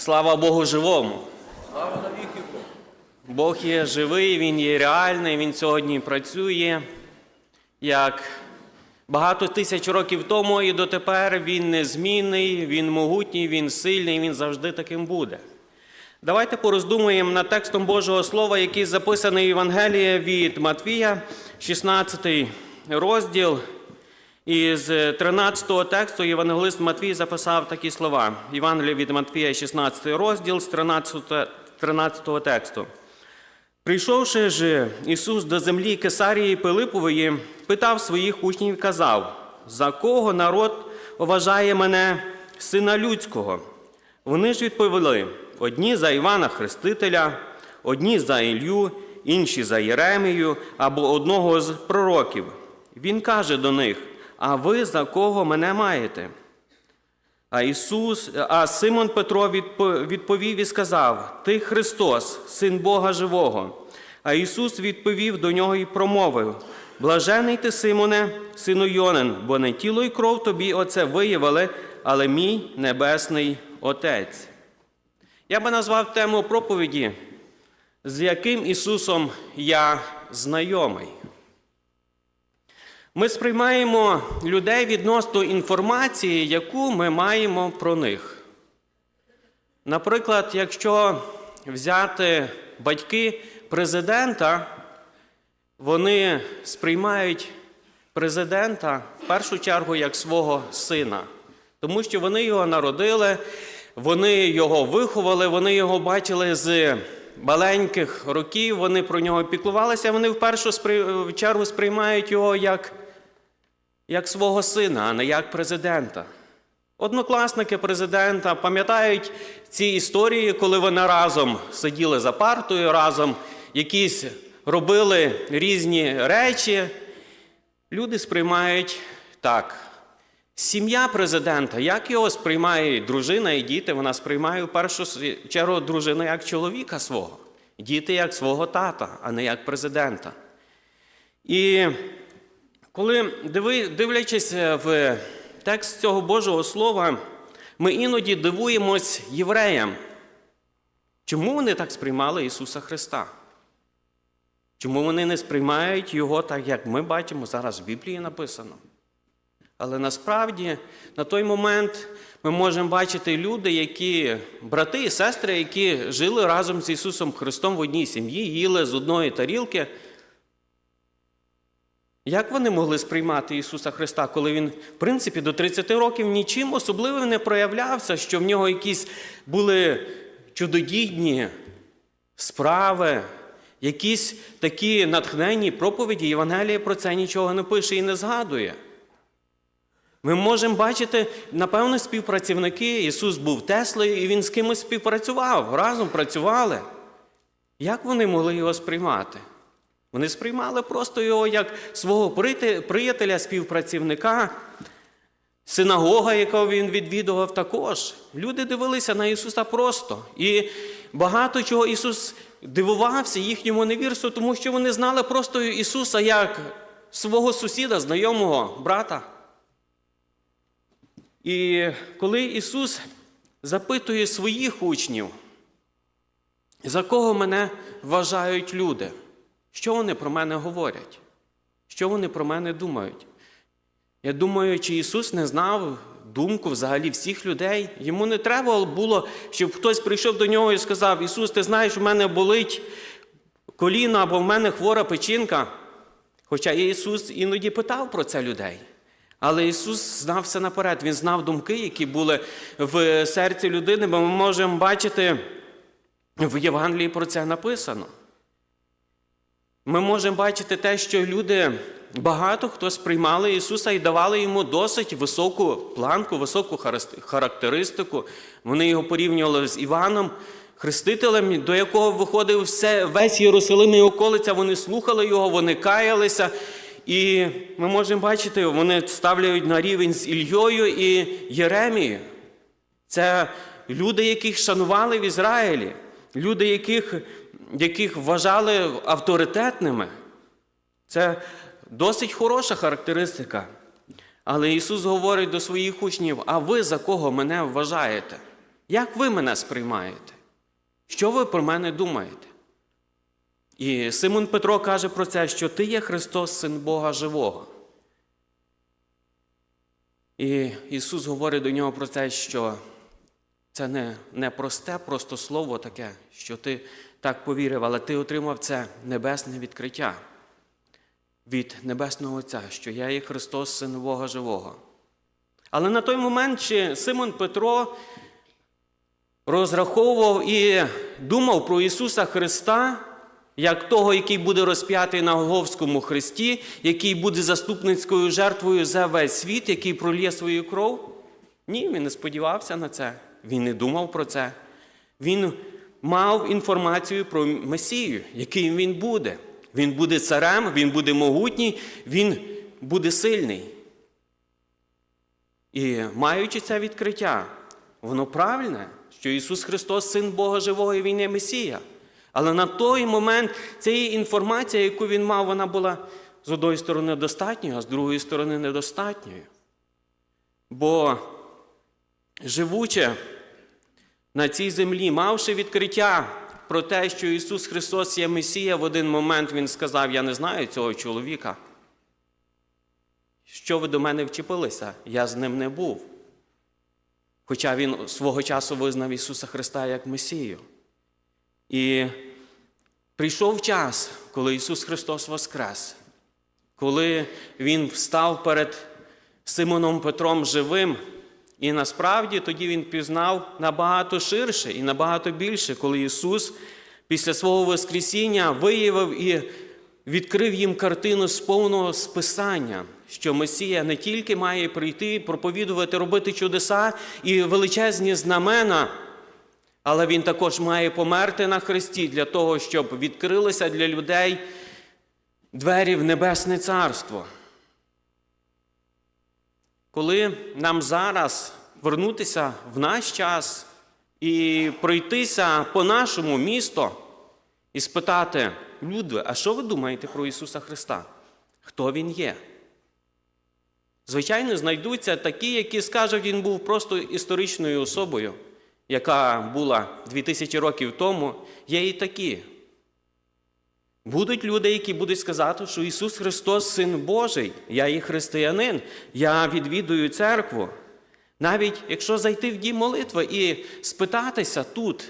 Слава Богу живому. Слава навіки Богу. Бог є живий, Він є реальний, Він сьогодні працює. Як багато тисяч років тому і дотепер Він незмінний, Він могутній, Він сильний, Він завжди таким буде. Давайте пороздумуємо над текстом Божого Слова, який записаний в Євангелії від Матвія, 16 розділ. І з 13 тексту Євангелист Матвій записав такі слова. Євангелія від Матвія, 16 розділ з 13, 13 тексту. Прийшовши ж Ісус до землі Кесарії Пилипової, питав своїх учнів і казав, за кого народ вважає мене сина людського? Вони ж відповіли: одні за Івана Хрестителя, одні за Ілью, інші за Єремію або одного з пророків. Він каже до них: А ви за кого мене маєте? А Ісус, а Симон Петро відповів і сказав: Ти Христос, син Бога живого. А Ісус відповів до нього і промовив: Блажений ти, Симоне, сину Йонин, бо не тіло й кров тобі оце виявили, але мій небесний Отець. Я би назвав тему проповіді, з яким Ісусом я знайомий. Ми сприймаємо людей відносно інформації, яку ми маємо про них. Наприклад, якщо взяти батьки президента, вони сприймають президента в першу чергу як свого сина, тому що вони його народили, вони його виховали, вони його бачили з маленьких років, вони про нього піклувалися, вони в першу чергу сприймають його як, як свого сина, а не як президента. Однокласники президента пам'ятають ці історії, коли вони разом сиділи за партою, разом якісь робили різні речі. Люди сприймають так. Сім'я президента, як його сприймає дружина і діти, вона сприймає в першу чергу дружину як чоловіка свого, діти як свого тата, а не як президента. І коли дивлячись в текст цього Божого Слова, ми іноді дивуємось євреям. Чому вони так сприймали Ісуса Христа? Чому вони не сприймають Його так, як ми бачимо зараз в Біблії написано? Але насправді на той момент ми можемо бачити люди, які, брати і сестри, які жили разом з Ісусом Христом в одній сім'ї, їли з одної тарілки. Як вони могли сприймати Ісуса Христа, коли Він, в принципі, до 30 років нічим особливим не проявлявся, що в нього якісь були чудодійні справи, якісь такі натхненні проповіді, Євангелія про це нічого не пише і не згадує. Ми можемо бачити, напевно, співпрацівники. Ісус був Теслою, і Він з кимось співпрацював, разом працювали. Як вони могли його сприймати? Вони сприймали просто його як свого приятеля, співпрацівника, синагога, яку він відвідував також. Люди дивилися на Ісуса просто. І багато чого Ісус дивувався їхньому невірству, тому що вони знали просто Ісуса як свого сусіда, знайомого брата. І коли Ісус запитує своїх учнів, за кого мене вважають люди? Що вони про мене говорять? Що вони про мене думають? Я думаю, чи Ісус не знав думку взагалі всіх людей? Йому не треба було, щоб хтось прийшов до нього і сказав: Ісус, ти знаєш, у мене болить коліно або в мене хвора печінка. Хоча Ісус іноді питав про це людей. Але Ісус знав все наперед. Він знав думки, які були в серці людини, бо ми можемо бачити в Євангелії про це написано. Ми можемо бачити те, що люди, багато хто сприймали Ісуса і давали йому досить високу планку, високу характеристику. Вони його порівнювали з Іваном, хрестителем, до якого виходив все, весь Єрусалим і околиця. Вони слухали його, вони каялися. І ми можемо бачити, вони ставляють на рівень з Ільйою і Єремією. Це люди, яких шанували в Ізраїлі, люди, яких, яких вважали авторитетними. Це досить хороша характеристика. Але Ісус говорить до своїх учнів: а ви за кого мене вважаєте? Як ви мене сприймаєте? Що ви про мене думаєте? І Симон Петро каже про це, що ти є Христос, Син Бога Живого. І Ісус говорить до нього про те, що це не, не просте, просто слово таке, що ти так повірив, але ти отримав це небесне відкриття від Небесного Отця, що я є Христос, Син Бога Живого. Але на той момент чи Симон Петро розраховував і думав про Ісуса Христа як того, який буде розп'ятий на Голговському хресті, який буде заступницькою жертвою за весь світ, який пролє свою кров? Ні, він не сподівався на це. Він не думав про це. Він мав інформацію про Месію, яким він буде. Він буде царем, він буде могутній, він буде сильний. І маючи це відкриття, воно правильне, що Ісус Христос, Син Бога Живого, і Він є Месія. Але на той момент цієї інформації, яку він мав, вона була з одної сторони достатньою, а з другої сторони недостатньою. Бо живучи на цій землі, мавши відкриття про те, що Ісус Христос є Месія, в один момент Він сказав: Я не знаю цього чоловіка. Що ви до мене вчепилися? Я з ним не був. Хоча він свого часу визнав Ісуса Христа як Месію. І прийшов час, коли Ісус Христос воскрес, коли Він встав перед Симоном Петром живим, і насправді тоді він пізнав набагато ширше і набагато більше, коли Ісус після свого Воскресіння виявив і відкрив їм картину з повного списання, що Месія не тільки має прийти, проповідувати, робити чудеса і величезні знамена. Але він також має померти на хресті для того, щоб відкрилися для людей двері в Небесне Царство. Коли нам зараз вернутися в наш час і пройтися по нашому місту і спитати, люди, а що ви думаєте про Ісуса Христа? Хто Він є? Звичайно, знайдуться такі, які скажуть, він був просто історичною особою яка була 2000 років тому, є і такі. Будуть люди, які будуть сказати, що Ісус Христос Син Божий, я є християнин, я відвідую церкву. Навіть якщо зайти в дім молитви і спитатися тут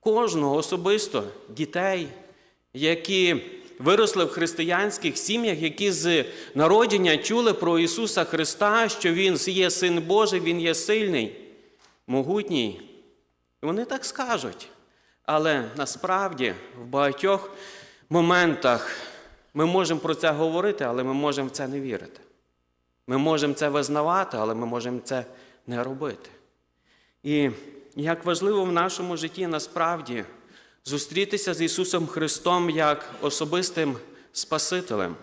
кожного особисто дітей, які виросли в християнських сім'ях, які з народження чули про Ісуса Христа, що Він є Син Божий, Він є сильний, могутній. Вони так скажуть. Але насправді в багатьох моментах ми можемо про це говорити, але ми можемо в це не вірити. Ми можемо це визнавати, але ми можемо це не робити. І як важливо в нашому житті насправді зустрітися з Ісусом Христом як особистим Спасителем.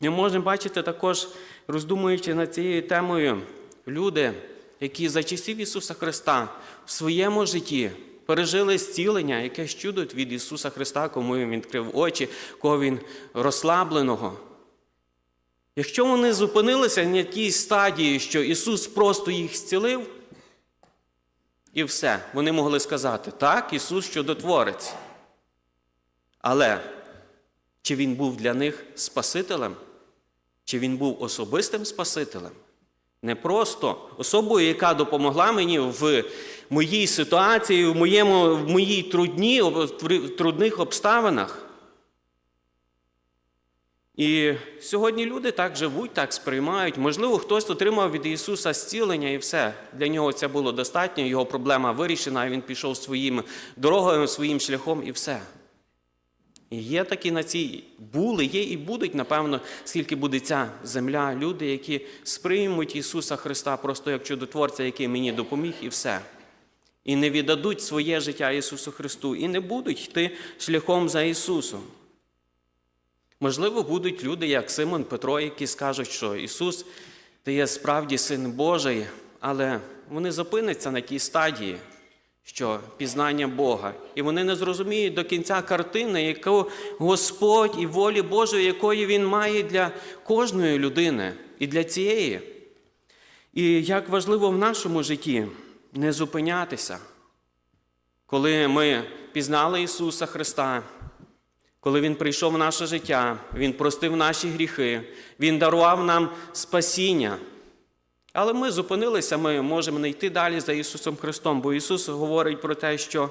Ми можемо бачити також, роздумуючи над цією темою, люди, які за часів Ісуса Христа в своєму житті пережили зцілення, яке чудо від Ісуса Христа, кому Він відкрив очі, кого Він розслабленого. Якщо вони зупинилися на тій стадії, що Ісус просто їх зцілив, і все, вони могли сказати, так, Ісус чудотворець. Але чи Він був для них Спасителем, чи Він був особистим Спасителем? Не просто особою, яка допомогла мені в моїй ситуації, в, моєму, в моїй трудні, в трудних обставинах. І сьогодні люди так живуть, так сприймають. Можливо, хтось отримав від Ісуса зцілення і все. Для нього це було достатньо, його проблема вирішена, і він пішов своїм дорогою, своїм шляхом і все. І є такі на цій були, є і будуть, напевно, скільки буде ця земля, люди, які сприймуть Ісуса Христа просто як чудотворця, який мені допоміг, і все. І не віддадуть своє життя Ісусу Христу, і не будуть йти шляхом за Ісусом. Можливо, будуть люди, як Симон Петро, які скажуть, що Ісус ти є справді Син Божий, але вони зупиняться на тій стадії, що пізнання Бога. І вони не зрозуміють до кінця картини, яку Господь і волі Божої, якої Він має для кожної людини і для цієї. І як важливо в нашому житті, не зупинятися. Коли ми пізнали Ісуса Христа, коли Він прийшов в наше життя, Він простив наші гріхи, Він дарував нам спасіння. Але ми зупинилися, ми можемо не йти далі за Ісусом Христом, бо Ісус говорить про те, що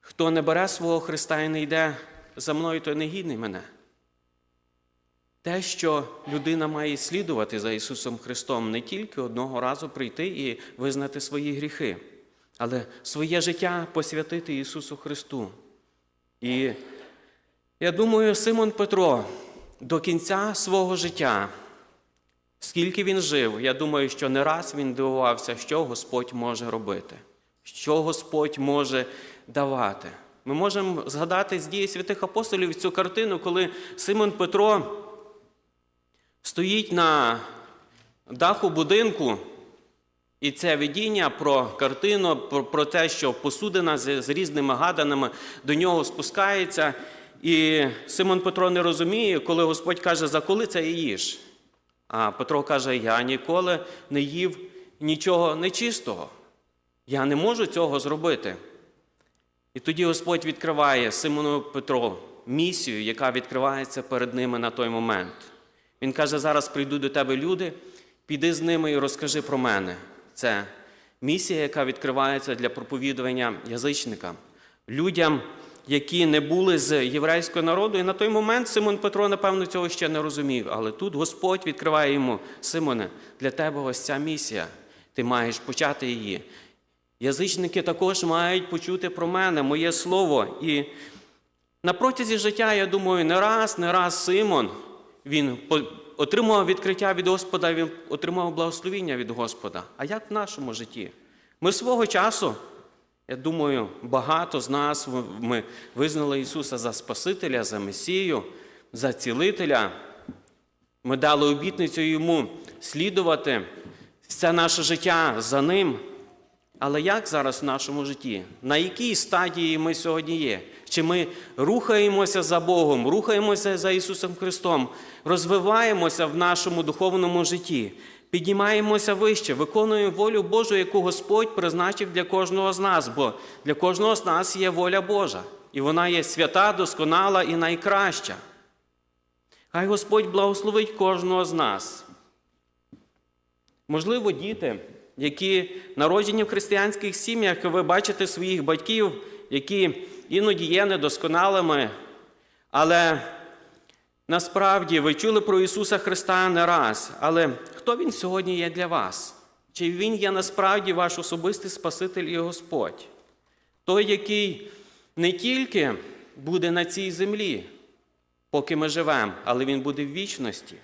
хто не бере свого Христа і не йде за мною, той не гідний мене. Те, що людина має слідувати за Ісусом Христом, не тільки одного разу прийти і визнати свої гріхи, але своє життя посвятити Ісусу Христу. І я думаю, Симон Петро до кінця свого життя, скільки він жив, я думаю, що не раз він дивувався, що Господь може робити, що Господь може давати. Ми можемо згадати з дії святих апостолів цю картину, коли Симон Петро стоїть на даху будинку, і це видіння про картину, про, те, що посудина з, з різними гаданами до нього спускається. І Симон Петро не розуміє, коли Господь каже, за коли це і їж. А Петро каже: Я ніколи не їв нічого нечистого. Я не можу цього зробити. І тоді Господь відкриває Симону Петро місію, яка відкривається перед ними на той момент. Він каже: зараз прийдуть до тебе люди, піди з ними і розкажи про мене. Це місія, яка відкривається для проповідування язичникам, людям, які не були з єврейського народу. І на той момент Симон Петро, напевно, цього ще не розумів. Але тут Господь відкриває йому: Симоне, для тебе ось ця місія. Ти маєш почати її. Язичники також мають почути про мене, моє слово. І на протязі життя, я думаю, не раз, не раз Симон він отримував відкриття від Господа, він отримав благословіння від Господа. А як в нашому житті? Ми свого часу, я думаю, багато з нас ми визнали Ісуса за Спасителя, за Месію, за цілителя. Ми дали обітницю йому слідувати все наше життя за ним. Але як зараз в нашому житті? На якій стадії ми сьогодні є? Чи ми рухаємося за Богом, рухаємося за Ісусом Христом, розвиваємося в нашому духовному житті, піднімаємося вище, виконуємо волю Божу, яку Господь призначив для кожного з нас, бо для кожного з нас є воля Божа, і вона є свята, досконала і найкраща. Хай Господь благословить кожного з нас. Можливо, діти, які народжені в християнських сім'ях, ви бачите своїх батьків, які іноді є недосконалими, але насправді ви чули про Ісуса Христа не раз. Але хто Він сьогодні є для вас? Чи Він є насправді ваш особистий Спаситель і Господь? Той, який не тільки буде на цій землі, поки ми живемо, але він буде в вічності.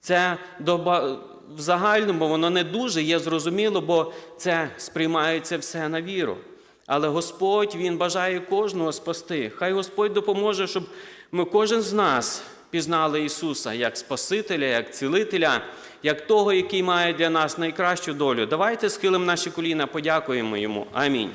Це доба в загальному воно не дуже є зрозуміло, бо це сприймається все на віру. Але Господь Він бажає кожного спасти. Хай Господь допоможе, щоб ми кожен з нас пізнали Ісуса як Спасителя, як цілителя, як того, який має для нас найкращу долю. Давайте схилимо наші коліна, подякуємо Йому. Амінь.